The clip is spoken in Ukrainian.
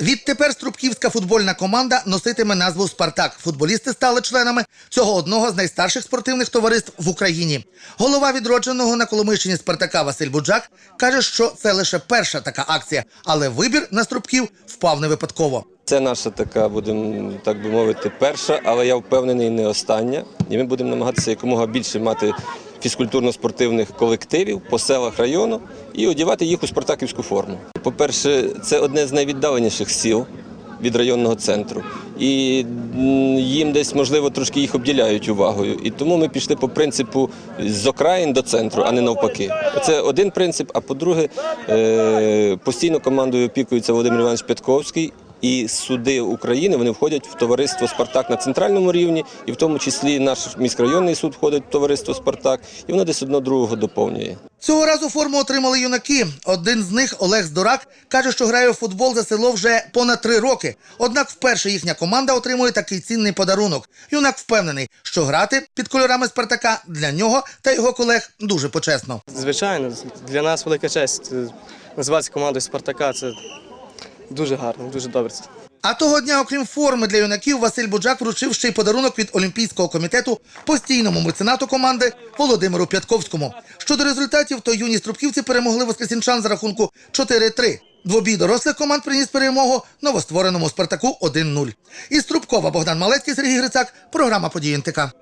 Відтепер Струбківська футбольна команда носитиме назву Спартак. Футболісти стали членами цього одного з найстарших спортивних товариств в Україні. Голова відродженого на Коломийщині Спартака Василь Буджак каже, що це лише перша така акція, але вибір на Струбків впав не випадково. Це наша така, будемо так би мовити, перша, але я впевнений, не остання. І ми будемо намагатися якомога більше мати фізкультурно-спортивних колективів по селах району і одягати їх у спартаківську форму. По-перше, це одне з найвіддаленіших сіл від районного центру. І їм десь, можливо, трошки їх обділяють увагою. І тому ми пішли по принципу з окраїн до центру, а не навпаки. Це один принцип. А по-друге, е, постійно командою опікується Володимир Іванович Петковський. І суди України вони входять в товариство Спартак на центральному рівні, і в тому числі наш міськрайонний суд входить в товариство Спартак, і воно десь одно другого доповнює. Цього разу форму отримали юнаки. Один з них, Олег Здорак, каже, що грає у футбол за село вже понад три роки. Однак вперше їхня команда отримує такий цінний подарунок. Юнак впевнений, що грати під кольорами Спартака для нього та його колег дуже почесно. Звичайно, для нас велика честь е, називатися командою Спартака. Це дуже гарно, дуже добре. А того дня, окрім форми для юнаків, Василь Буджак вручив ще й подарунок від Олімпійського комітету постійному меценату команди Володимиру П'ятковському. Щодо результатів, то юні струбківці перемогли воскресінчан за рахунку 4-3. Двобій дорослих команд приніс перемогу новоствореному Спартаку 1-0. Із Трубкова Богдан Малецький, Сергій Грицак, програма «Події НТК».